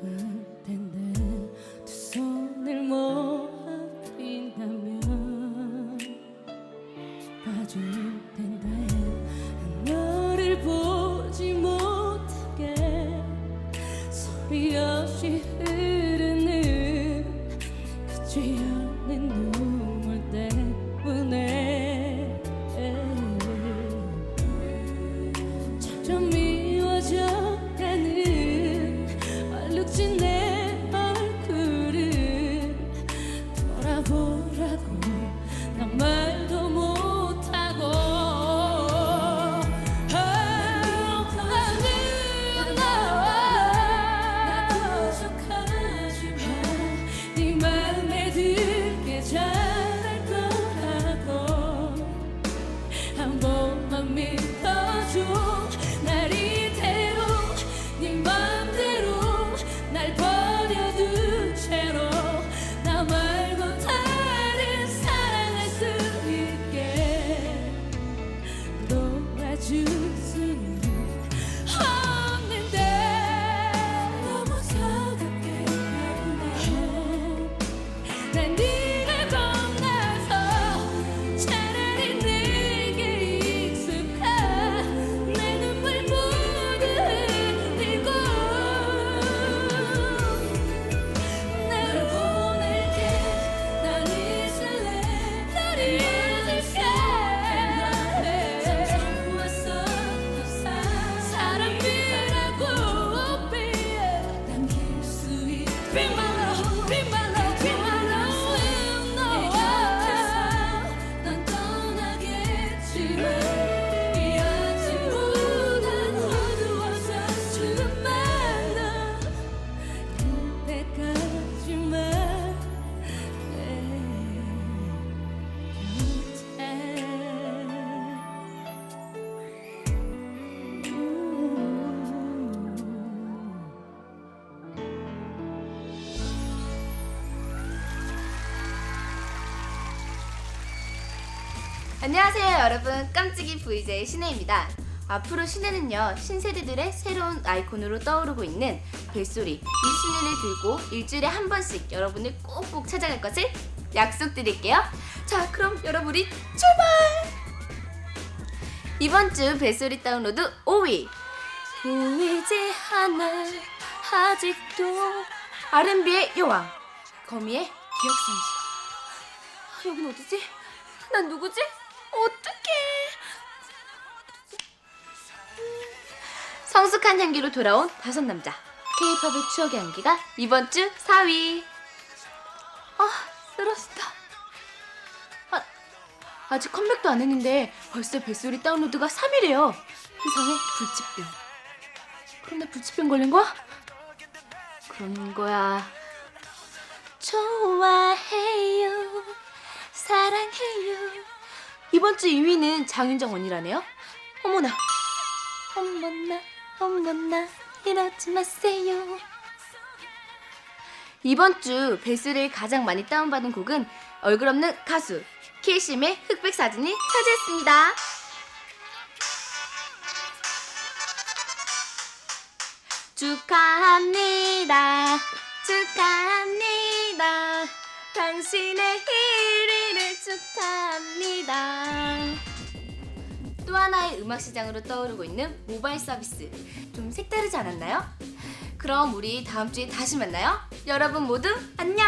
아플 텐데 두 손을 모아 빈다면 봐줄 텐데 lòng mơ 안녕하세요 여러분. 깜찍이 VJ 신혜입니다. 앞으로 신혜는요 신세대들의 새로운 아이콘으로 떠오르고 있는 벨소리 이 신혜를 들고 일주일에 한 번씩 여러분을 꼭꼭 찾아갈 것을 약속드릴게요. 자 그럼 여러분 우리 출발! 이번 주 벨소리 다운로드 5위. 보이지 않아 아직도 R&B의 여왕 거미의 기억상실. 아, 여긴 어디지? 난 누구지? 어떡해 성숙한 향기로 돌아온 다섯 남자 K-팝의 추억의 향기가 이번 주 4위 아 쓰러진다 아, 아직 컴백도 안 했는데 벌써 벨소리 다운로드가 3위래요 희성의 불치병 그럼 나 불치병 걸린 거야? 그런 거야. 좋아해요. 사랑해요. 이번 주 2위는 장윤정 언니라네요. 어머나. 어머나, 어머나, 이러지 마세요. 이번 주 벨소리를 가장 많이 다운받은 곡은 얼굴 없는 가수 케이심의 흑백 사진이 차지했습니다. 축하합니다. 축하합니다. 당신의 1위를 축하합니다. 또 하나의 음악 시장으로 떠오르고 있는 모바일 서비스. 좀 색다르지 않았나요? 그럼 우리 다음 주에 다시 만나요. 여러분 모두 안녕!